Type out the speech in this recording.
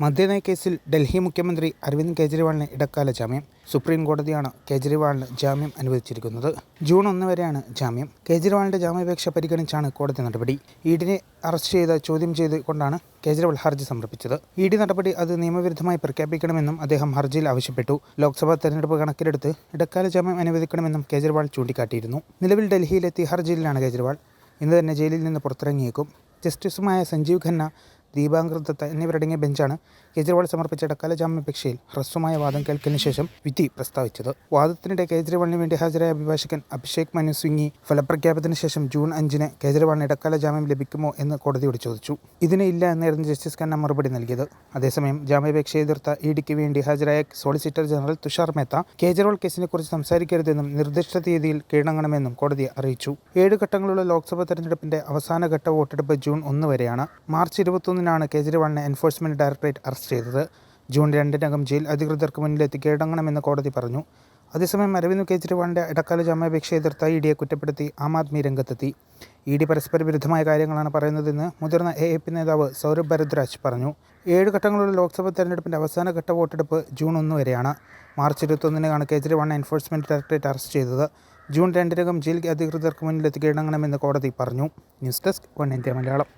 മദ്യനയ കേസിൽ ഡൽഹി മുഖ്യമന്ത്രി അരവിന്ദ് കെജ്രിവാളിന് ഇടക്കാല ജാമ്യം സുപ്രീം കോടതിയാണ് കെജ്രിവാളിന് ജാമ്യം അനുവദിച്ചിരിക്കുന്നത്. ജൂൺ ഒന്ന് വരെയാണ് ജാമ്യം. കെജ്രിവാളിന്റെ ജാമ്യാപേക്ഷ പരിഗണിച്ചാണ് കോടതി നടപടി. ഈഡിനെ അറസ്റ്റ് ചെയ്ത് ചോദ്യം ചെയ്ത് കൊണ്ടാണ് കേജ്രിവാൾ ഹർജി സമർപ്പിച്ചത്. ഇ ഡി നടപടി അത് നിയമവിരുദ്ധമായി പ്രഖ്യാപിക്കണമെന്നും അദ്ദേഹം ഹർജിയിൽ ആവശ്യപ്പെട്ടു. ലോക്സഭാ തെരഞ്ഞെടുപ്പ് കണക്കിലെടുത്ത് ഇടക്കാല ജാമ്യം അനുവദിക്കണമെന്നും കേജ്രിവാൾ ചൂണ്ടിക്കാട്ടിയിരുന്നു. നിലവിൽ ഡൽഹിയിലെ ഹർജിയിലാണ് കേജ്രിവാൾ. ഇന്ന് തന്നെ ജയിലിൽ നിന്ന് പുറത്തിറങ്ങിയേക്കും. ജസ്റ്റിസുമായ സഞ്ജീവ് ഖന്ന ദീപാങ്കർ ദത്ത എന്നിവരടങ്ങിയ ബെഞ്ചാണ് കേജ്രിവാൾ സമർപ്പിച്ച ഇടക്കാല ജാമ്യാപേക്ഷയിൽ ഹ്രസ്വമായ വാദം കേൾക്കലിന് ശേഷം വിധി പ്രസ്താവിച്ചത്. വാദത്തിനിടെ കേജ്രിവാളിന് വേണ്ടി ഹാജരായ അഭിഭാഷകൻ അഭിഷേക് മനു സിംഗി ഫലപ്രഖ്യാപനത്തിന് ശേഷം ജൂൺ അഞ്ചിന് കേജ്രിവാളിന് ഇടക്കാല ജാമ്യം ലഭിക്കുമോ എന്ന് കോടതിയോട് ചോദിച്ചു. ഇതിന് ഇല്ല എന്നായിരുന്നു ജസ്റ്റിസ് ഖന്ന മറുപടി നൽകിയത്. അതേസമയം ജാമ്യാപേക്ഷ എതിർത്ത ഇ ഡിക്ക് വേണ്ടി ഹാജരായ സോളിസിറ്റർ ജനറൽ തുഷാർ മേത്ത കേജ്രിവാൾ കേസിനെക്കുറിച്ച് സംസാരിക്കരുതെന്നും നിർദ്ദിഷ്ട തീയതിയിൽ കീഴടങ്ങണമെന്നും കോടതി അറിയിച്ചു. ഏഴ് ഘട്ടങ്ങളുള്ള ലോക്സഭാ തെരഞ്ഞെടുപ്പിന്റെ അവസാനഘട്ട വോട്ടെടുപ്പ് ജൂൺ ഒന്ന് വരെയാണ്. മാർച്ച് ഇരുപത്തൊന്നിനാണ് കേജ്രിവാളിനെ എൻഫോഴ്സ്മെന്റ് ഡയറക്ടറേറ്റ് അറസ്റ്റ് ചെയ്തത്. ജൂൺ രണ്ടിനകം ജയിൽ അധികൃതർക്ക് മുന്നിലെത്തി കീഴടങ്ങണമെന്ന് കോടതി പറഞ്ഞു. അതേസമയം അരവിന്ദ് കേജ്രിവാളിന്റെ ഇടക്കാല ജാമ്യാപേക്ഷ എതിർത്ത ഇ ഡിയെ കുറ്റപ്പെടുത്തി ആം ആദ്മി രംഗത്തെത്തി. ഇ ഡി പരസ്പര വിരുദ്ധമായ കാര്യങ്ങളാണ് പറയുന്നതെന്ന് മുതിർന്ന എ എ പി നേതാവ് സൗരഭ് ഭരദ്രാജ് പറഞ്ഞു. ഏഴ് ഘട്ടങ്ങളുള്ള ലോക്സഭാ തെരഞ്ഞെടുപ്പിന്റെ അവസാന ഘട്ട വോട്ടെടുപ്പ് ജൂൺ ഒന്ന് വരെയാണ്. മാർച്ച് ഇരുപത്തൊന്നിനാണ് കേജ്രിവാളിനെ എൻഫോഴ്സ്മെന്റ് ഡയറക്ടറേറ്റ് അറസ്റ്റ് ചെയ്തത്. ജൂൺ രണ്ടിനകം ജയിൽ അധികൃതർക്ക് മുന്നിലെത്തി കീഴടങ്ങണമെന്ന് കോടതി പറഞ്ഞു. News desk one India Malayalam.